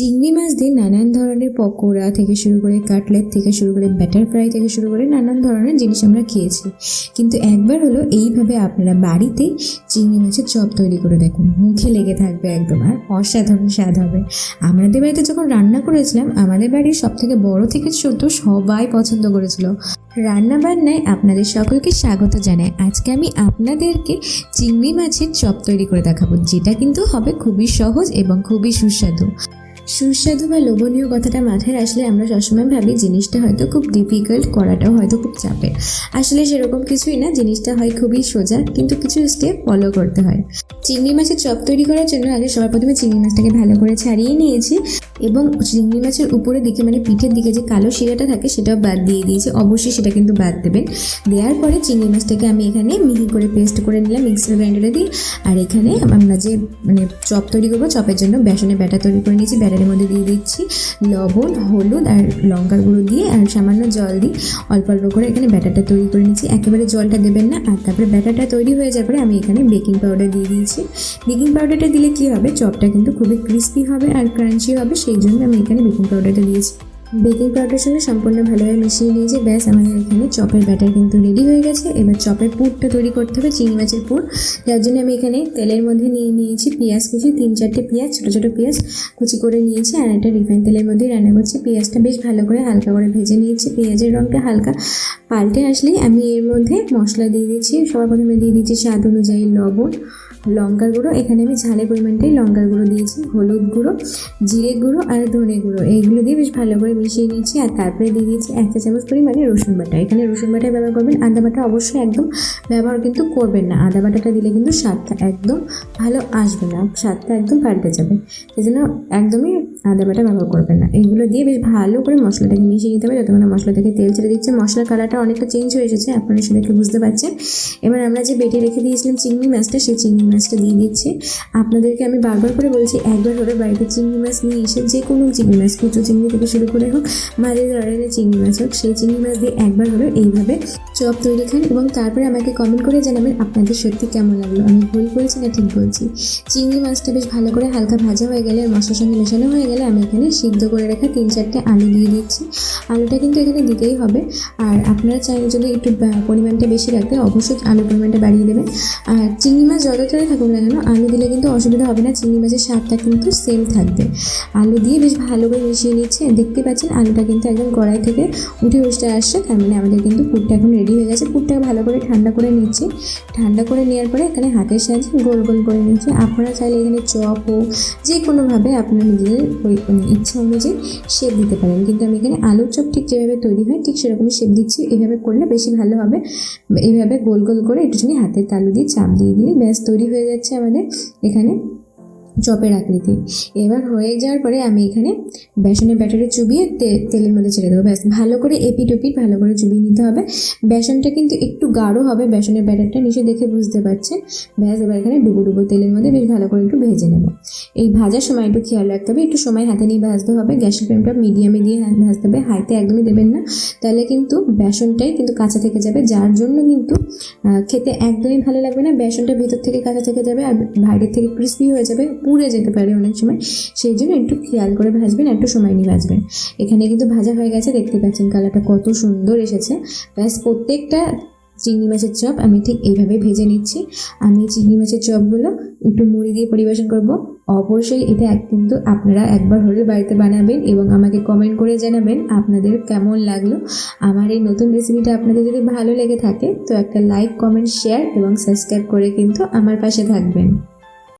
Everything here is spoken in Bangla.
চিংড়ি মাছ দিয়ে নানান ধরনের পকোড়া থেকে শুরু করে কাটলেট থেকে শুরু করে ব্যাটার ফ্রাই থেকে শুরু করে নানান ধরনের জিনিস আমরা খেয়েছি। কিন্তু একবার হলো এইভাবে আপনারা বাড়িতে চিংড়ি মাছের চপ তৈরি করে দেখুন। মুখে লেগে থাকবে একদম আর অসাধারণ স্বাদ হবে। আমাদের বাড়িতে যখন রান্না করেছিলাম, আমাদের বাড়ির সব থেকে বড় থেকে ছোট সবাই পছন্দ করেছিল। রান্না বান্নায় আপনাদের সকলকে স্বাগত জানাই। আজকে আমি আপনাদেরকে চিংড়ি মাছের চপ তৈরি করে দেখাবো, যেটা কিন্তু হবে খুবই সহজ এবং খুবই সুস্বাদু। সুস্বাদু বা লোভনীয় কথাটা মাথায় আসলে আমরা সবসময় ভাবি জিনিসটা হয়তো খুব ডিফিকাল্ট করাটাও হয়তো খুব চাপের আসলে সেরকম কিছুই না, জিনিসটা হয় খুবই সোজা, কিন্তু কিছু স্টেপ ফলো করতে হয়। চিংড়ি মাছের চপ তৈরি করার জন্য আগে সবার প্রথমে চিংড়ি মাছটাকে ভালো করে ছাড়িয়ে নিয়েছি এবং চিংড়ি মাছের উপরের দিকে মানে পিঠের দিকে যে কালো শিরাটা থাকে সেটাও বাদ দিয়ে দিয়েছি। অবশ্যই সেটা কিন্তু বাদ দেবেন। দেওয়ার পরে চিংড়ি মাছটাকে আমি এখানে মিহি করে পেস্ট করে নিলাম মিক্সার গ্রাইন্ডারে দিয়ে। আর এখানে আমরা যে মানে চপ তৈরি করব, চপের জন্য বেসনে ব্যাটা তৈরি করে নিয়েছি ব্যাটারের মধ্যে দিয়ে দিচ্ছি লবণ, হলুদ আর লঙ্কার গুঁড়ো দিয়ে আর সামান্য জল দিই অল্প অল্প করে এখানে ব্যাটারটা তৈরি করে নিচ্ছি। একেবারে জলটা দেবেন না। আর তারপরে ব্যাটারটা তৈরি হয়ে যাওয়ার পরে আমি এখানে বেকিং পাউডার দিয়ে দিয়েছি। বেকিং পাউডারটা দিলে কী হবে? চপটা কিন্তু খুবই ক্রিস্পি হবে আর ক্রাঞ্চি হবে, সেই জন্য আমি এখানে বেকিং পাউডারটা দিয়েছি। বেকিং পাউডারের সঙ্গে সম্পূর্ণ ভালোভাবে মিশিয়ে নিয়েছি। ব্যাস, আমাদের এখানে চপের ব্যাটার কিন্তু রেডি হয়ে গেছে। এবার চপের পুরটা তৈরি করতে হবে, চিংড়ি মাছের পুর। যার জন্য আমি এখানে তেলের মধ্যে নিয়ে নিয়েছি পেঁয়াজ কুচি, তিন চারটে পেঁয়াজ, ছোটো ছোটো পেঁয়াজ কুচি করে নিয়েছি। আর একটা রিফাইন তেলের মধ্যে রান্না করছি। পেঁয়াজটা বেশ ভালো করে হালকা করে ভেজে নিয়েছি। পেঁয়াজের রঙটা হালকা পাল্টে আসলেই আমি এর মধ্যে মশলা দিয়ে দিচ্ছি সবার প্রথমে দিয়ে দিচ্ছি স্বাদ অনুযায়ী লবণ, লঙ্কার গুঁড়ো। এখানে আমি ঝালের পরিমাণটাই লঙ্কার গুঁড়ো দিয়েছি, হলুদ গুঁড়ো, জিরে গুঁড়ো আর ধনে গুঁড়ো। এইগুলো দিয়ে বেশ ভালো করে মিশিয়ে নিয়েছি আর তারপরে দিয়ে দিয়েছি এক চা চামচ পরিমাণে রসুন বাটা। এখানে রসুন বাটা ব্যবহার করবেন, আদা বাটা অবশ্যই একদম ব্যবহার কিন্তু করবেন না। আদা বাটাটা দিলে কিন্তু স্বাদটা একদম ভালো আসবে না, স্বাদটা একদম পাল্টে যাবে। সেই জন্য একদমই আদা বাটা ব্যবহার করবেন না। এগুলো দিয়ে বেশ ভালো করে মশলাটাকে মিশিয়ে নিতে হবে। যতক্ষণ মশলা থেকে তেল ছেড়ে দিচ্ছে, মশলার কালারটা অনেকটা চেঞ্জ হয়ে এসেছে। আপনারা সেটা দেখে বুঝতে পারছেন। এবার আমরা যে বেটে রেখে দিয়েছিলাম চিংড়ি মাছটা, সেই চিংড়ি মাছটা দিয়ে দিচ্ছি। আপনাদেরকে আমি বারবার করে বলছি, একবার হলে বাড়িতে চিংড়ি মাছ নিয়ে এসে যে কোনো চিংড়ি মাছ, কুচো চিংড়ি থেকে শুরু করে হোক মাঝে ধরনের চিংড়ি মাছ হোক, সেই চিংড়ি মাছ দিয়ে একবার হলো এইভাবে চপ তৈরি খান এবং তারপরে আমাকে কমেন্ট করে জানাবেন আপনাদের সত্যি কেমন লাগল। আমি ভুল করেছি না ঠিক বলছি? চিংড়ি মাছটা বেশ ভালো করে হালকা ভাজা হয়ে গেলে আর মশলার সঙ্গে মেশানো হয়ে গেলে আমি এখানে সিদ্ধ করে রাখা তিন চারটে আলু দিয়ে দিচ্ছি। আলুটা কিন্তু এখানে দিতেই হবে। আর আপনারা চাইলে যদি একটু পরিমাণটা বেশি রাখতে অবশ্যই আলুর পরিমাণটা বাড়িয়ে দেবেন। আর চিংড়ি মাছ যতটাই থাকুক না কেন, আলু দিলে কিন্তু অসুবিধা হবে না। চিংড়ি মাছের স্বাদটা কিন্তু সেম থাকবে। আলু দিয়ে বেশ ভালো করে মিশিয়ে নিচ্ছে। দেখতে পাচ্ছেন, আলুটা কিন্তু একদম কড়াই থেকে উঠে উঠে আসছে। তার মানে আমাদের কিন্তু পুরটা এখন রেডি হয়ে গেছে। পুরটাকে ভালো করে ঠান্ডা করে নিচ্ছি। ঠান্ডা করে নেওয়ার পরে এখানে হাতের সাহায্যে গোল গোল করে নিচ্ছি। আপনারা চাইলে এখানে চপ হোক যে কোনোভাবে আপনার নিজেদের ইচ্ছা অনুযায়ী শেপ দিতে পারেন। কিন্তু আমি এখানে আলুর চপ ঠিক যেভাবে তৈরি হয়, ঠিক সেরকমই শেপ দিচ্ছি। এভাবে করলে বেশি ভালো হবে। এইভাবে গোল গোল করে একটুখানি হাতের তালু দিয়ে চাপ দিয়ে দিয়ে ব্যাস তৈরি হয়ে যাচ্ছে আমাদের এখানে চপের আকৃতি। এবার হয়ে যাওয়ার পরে আমি এখানে বেসনের ব্যাটারে চুবিয়ে তেলের মধ্যে ছেড়ে দেবো। ব্যাস, ভালো করে এপিট ওপিট ভালো করে চুবিয়ে নিতে হবে। বেসনটা কিন্তু একটু গাঢ় হবে, বেসনের ব্যাটারটা নিচে দেখে বুঝতে পারছেন। ব্যাস, এবার এখানে ডুবো ডুবো তেলের মধ্যে বেশ ভালো করে একটু ভেজে নেব। এই ভাজার সময় একটু খেয়াল রাখতে হবে, একটু সময় হাতে নিয়ে ভাজতে হবে। গ্যাসের ফ্লেমটা মিডিয়ামে দিয়ে ভাজতে হবে, হাইতে একদমই দেবেন না। তাহলে কিন্তু বেসনটাই কিন্তু কাঁচা থেকে যাবে, যার জন্য কিন্তু খেতে একদমই ভালো লাগবে না। বেসনটা ভেতর থেকে কাঁচা থেকে যাবে আর বাইরের থেকে ক্রিস্পি হয়ে যাবে। পুড়ে যেতে পারে অনেক সময়। সেই জন্য একটু খেয়াল করে ভাজবেন, একটু সময় নিয়ে ভাজবেন। এখানে কিন্তু ভাজা হয়ে গেছে, দেখতে পাচ্ছেন কালারটা কত সুন্দর এসেছে। ব্যাস, প্রত্যেকটা চিংড়ি মাছের চপ আমি ঠিক এইভাবে ভেজে নিচ্ছি। আমি চিংড়ি মাছের চপগুলো একটু মুড়ি দিয়ে পরিবেশন করব। অবশ্যই এটা কিন্তু আপনারা একবার হলে বাড়িতে বানাবেন এবং আমাকে কমেন্ট করে জানাবেন আপনাদের কেমন লাগল। আমার এই নতুন রেসিপিটা আপনাদের যদি ভালো লেগে থাকে, তো একটা লাইক কমেন্ট শেয়ার এবং সাবস্ক্রাইব করে কিন্তু আমার পাশে থাকবেন।